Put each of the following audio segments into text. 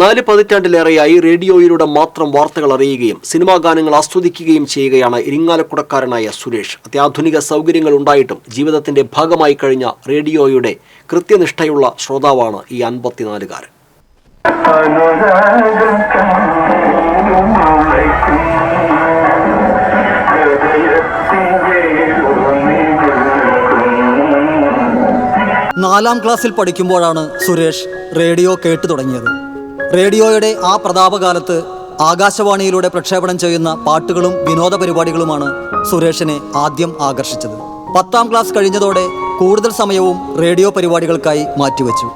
നാല് പതിറ്റാണ്ടിലേറെയായി റേഡിയോയിലൂടെ മാത്രം വാർത്തകൾ അറിയുകയും സിനിമാ ഗാനങ്ങൾ ആസ്വദിക്കുകയും ചെയ്യുകയാണ് ഇരിങ്ങാലക്കുടക്കാരനായ സുരേഷ്. അത്യാധുനിക സൗകര്യങ്ങൾ ഉണ്ടായിട്ടും ജീവിതത്തിന്റെ ഭാഗമായി കഴിഞ്ഞ റേഡിയോയുടെ കൃത്യനിഷ്ഠയുള്ള ശ്രോതാവാണ് ഈ അൻപത്തിനാലുകാരൻ. നാലാം ക്ലാസ്സിൽ പഠിക്കുമ്പോഴാണ് സുരേഷ് റേഡിയോ കേട്ടു തുടങ്ങിയത്. റേഡിയോയുടെ ആ പ്രതാപകാലത്ത് ആകാശവാണിയിലൂടെ പ്രക്ഷേപണം ചെയ്യുന്ന പാട്ടുകളും വിനോദ പരിപാടികളുമാണ് സുരേഷിനെ ആദ്യം ആകർഷിച്ചത്. പത്താം ക്ലാസ് കഴിഞ്ഞതോടെ കൂടുതൽ സമയവും റേഡിയോ പരിപാടികൾക്കായി മാറ്റിവെച്ചു.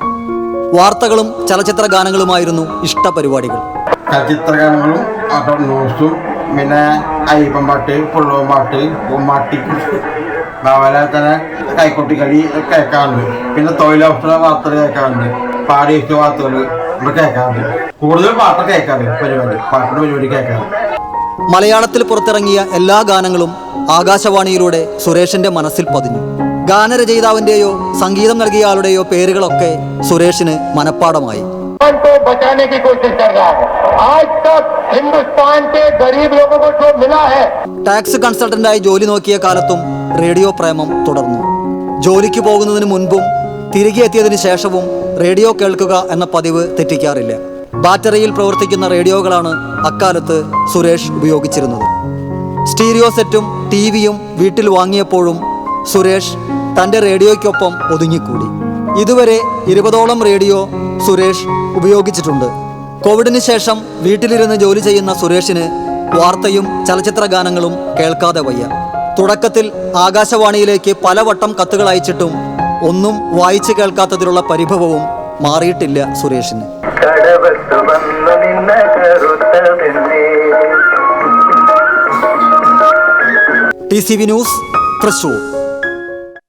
വാർത്തകളും ചലച്ചിത്ര ഗാനങ്ങളുമായിരുന്നു ഇഷ്ട പരിപാടികൾ. ചലച്ചിത്ര ഗാനങ്ങളും പിന്നെ അയ്യപ്പം പാട്ട് പുള്ളവൻ പാട്ട് പൂമ്പാട്ടി അതുപോലെ തന്നെ കൈക്കൊട്ടിക്കളി കേൾക്കാറുണ്ട്. പിന്നെ തൊഴിലവസര വാർത്തകൾ കേൾക്കാറുണ്ട്. പാടിയ വാർത്തകൾ പാട്ടുകൾ കേൾക്കാറുണ്ട്. കൂടുതൽ പാട്ട് കേൾക്കാറുണ്ട്. പരിപാടി. പാട്ടിന്റെ പരിപാടി കേൾക്കാറുണ്ട്. മലയാളത്തിൽ പുറത്തിറങ്ങിയ എല്ലാ ഗാനങ്ങളും ആകാശവാണിയിലൂടെ സുരേഷിന്റെ മനസ്സിൽ പതിഞ്ഞു. ഗാനരചയിതാവിന്റെയോ സംഗീതം നൽകിയ ആളുടെയോ പേരുകളൊക്കെ സുരേഷിന് മനഃപ്പാടമായി. ടാക്സ് കൺസൾട്ടന്റായി ജോലി നോക്കിയ കാലത്തും റേഡിയോ പ്രേമം തുടർന്നു. ജോലിക്ക് പോകുന്നതിന് മുൻപും തിരികെ എത്തിയതിനു ശേഷവും റേഡിയോ കേൾക്കുക എന്ന പതിവ് തെറ്റിക്കാറില്ല. ബാറ്ററിയിൽ പ്രവർത്തിക്കുന്ന റേഡിയോകളാണ് അക്കാലത്ത് സുരേഷ് ഉപയോഗിച്ചിരുന്നത്. സ്റ്റീരിയോ സെറ്റും ടി വിയും വീട്ടിൽ വാങ്ങിയപ്പോഴും സുരേഷ് തന്റെ റേഡിയോയ്ക്കൊപ്പം ഒതുങ്ങിക്കൂടി. ഇതുവരെ ഇരുപതോളം റേഡിയോ സുരേഷ് ഉപയോഗിച്ചിട്ടുണ്ട്. കോവിഡിന് ശേഷം വീട്ടിലിരുന്ന് ജോലി ചെയ്യുന്ന സുരേഷിന് വാർത്തയും ചലച്ചിത്ര ഗാനങ്ങളും കേൾക്കാതെ വയ്യ. തുടക്കത്തിൽ ആകാശവാണിയിലേക്ക് പലവട്ടം കത്തുകൾ അയച്ചിട്ടും ഒന്നും വായിച്ചു കേൾക്കാത്തതിലുള്ള പരിഭവവും മാറിയിട്ടില്ല സുരേഷിന്. T C V news Thrissur.